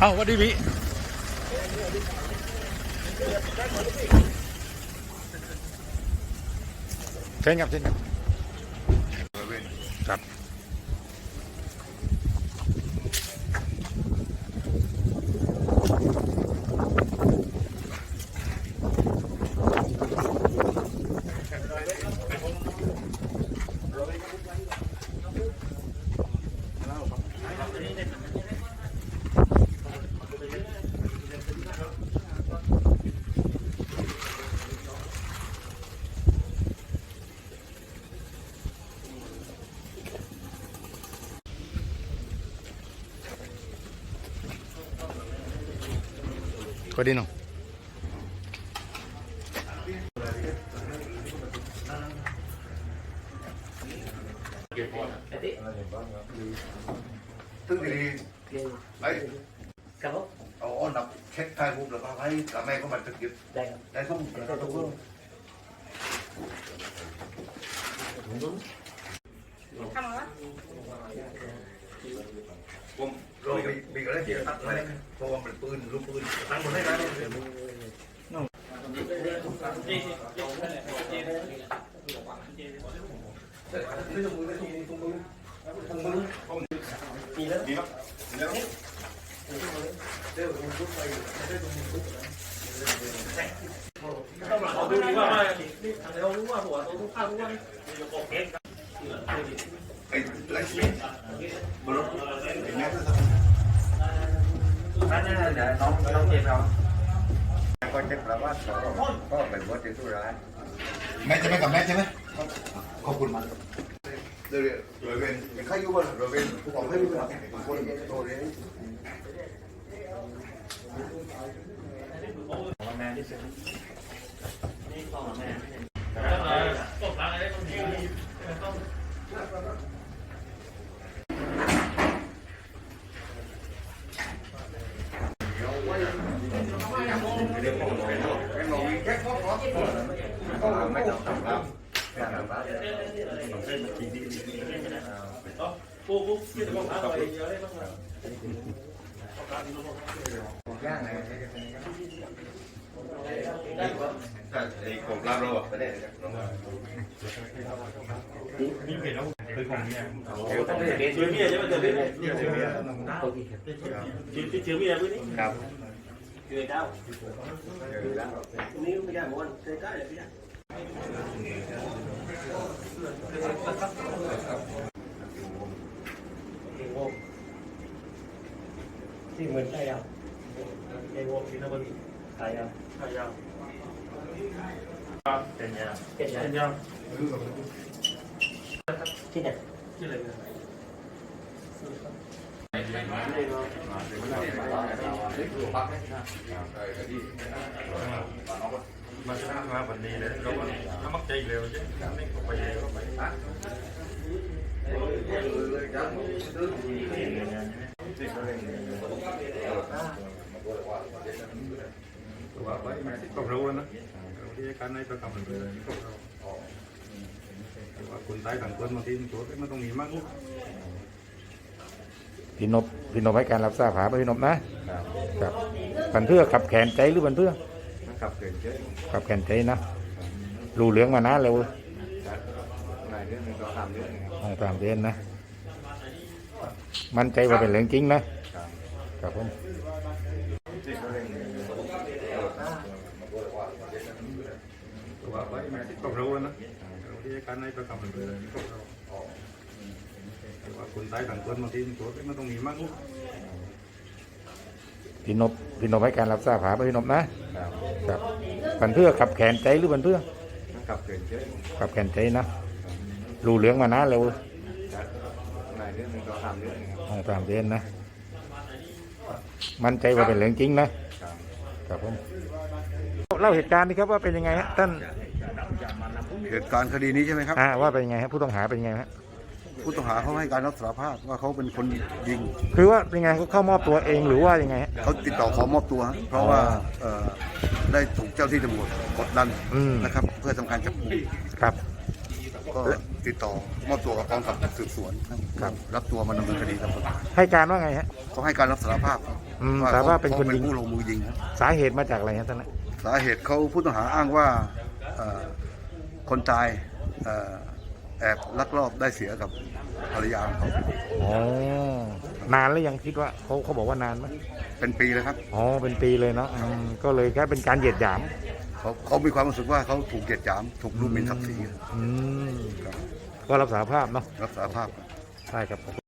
เอาวัดดีพี่เชิญครับเชิญครับครับ Codino. Tức thì ấy Cabo. Ồ nạp khét thai hụt là ba thấy cả mẹ có mặt trực tiếp. Đây. Không. Không. ได้ครับผม Cùng, rồi bị bị cái gì tắt này cô ông bị ปืนลูกปืนตั้งหมดให้ได้ไอ้ไอ้ชีวิตบนรถไอ้แม่ก็นั่นนั่นเดี๋ยวน้องน้องเจมส์เราก็เช็คประวัติเขาก็เป็นวัตถุร้าย แม่จะไปกับแม่ใช่ไหมขอบคุณมากเดี๋ยวเดี๋ยวเวนเป็นข้าอยู่บ้านเดี๋ยวเวนผู้กองให้ดูนะคนโตเลย ของแม่ที่สุดนี่ของแม่ chứa bia chứ bây giờ biết này chứa chứa bia biết đấy người đâu người đâu nếu bây giờ muốn chơi cái là biết อ้ของลาบเราอ่ะไม่ได้น้อง ชื่อเมียใช่ไหมเจอเมีย ชื่อเมีย โอเคชื่อชื่อเมียพื้นนี่ ครับ ชื่อเจ้า เดี๋ยวแล้ว นี่ไม่ได้หมดชื่อเจ้าเลยพี่ได้ ที่เหมือนใช่ยังในวงที่นั่นมันใช่ยังใช่ยัง เป็นยัง เป็นยังที่ไหนที่ไหน มาสร้างมาวันนี้เลยเราก็ถ้ามักใจเร็วใช่ไหมไม่เข้าไปเข้าไปตัวไว้ไม่ก็รู้แล้วนะเราที่การในประกำเลยก็เราแต่ว่าคนตายต่างคนบางทีตัวมันต้องมีมากพี่นบพี่นบให้การรับทราบหาไปพี่นบนะครับบันเพื่อขับแขนใจหรือบันเพื่อ ขับเกินเยอะขับแขนใจนะรูเหลืองมานานแล้วหลายเรื่องก็ทำเรื่องครับอ่าตามเรียนนะ มั่นใจว่าเป็นเรื่องจริงนะครับผมตัวไว้ไม่ก็รู้แล้วนะที่การในประกำเลยก็เราแต่ว่าคนตายต่างคนบางทีตัวมันต้องมีมาก พี่นบพี่นบให้การรับทราบหาไปพี่นบนะครับบันเพื่อขับแขนใจหรือบันเพื่อขับเกินเยอะขับแขนใจนะรู้เหลืองมานานแล้วหลายเรื่องก็ทำเรื่องครับอ่าตามเรียนนะ มั่นใจว่าเป็นเรื่องจริงนะครับผมเล่าเหตุการณ์นี่ครับว่าเป็นยังไงฮะท่านเหตุการณ์คดีนี้ใช่ไหมครับอ่าว่าเป็นยังไงฮะผู้ต้องหาเป็นยังไงฮะ ผู้ต้องหาเขาให้การรับสารภาพว่าเขาเป็นคนยิง คือว่าเป็นไงเขาเข้ามอบตัวเองหรือว่ายังไงฮะ เขาติดต่อขอมอบตัวฮะเพราะว่าเอ่อได้ถูกเจ้าที่ตำรวจกดดันอืม นะครับ เพื่อทำการจับกุมครับ ก็ติดต่อมอบตัวกับกองกับสืบสวนครับ รับตัวมาดำเนินคดีตามกฎหมายให้การว่าไงฮะ เขาให้การรับสารภาพครับอืมว่สารภาพเป็นคนขยิงผู้ลงมือยิงครับ สาเหตุมาจากอะไรฮะท่านนะสาเหตุเขาผู้ต้องหาอ้างว่าเอ่อคนตายเอ่อ แอบลักลอบได้เสียกับภรรยาของเขาอ๋อนานแล้วยังคิดว่าเขาเขาบอกว่านานไหมเป็นปีแล้วครับอ๋อเป็นปีเลยเนาะอืมก็เลยแค่เป็นการเหยียดหยาม เขาเขามีความรู้สึกว่าเขาถูกเกลียดหยามถูกดูหมิ่นศักดิ์ศรีอืมครับก็รับสารภาพเนาะรับสารภาพครับใช่ครับ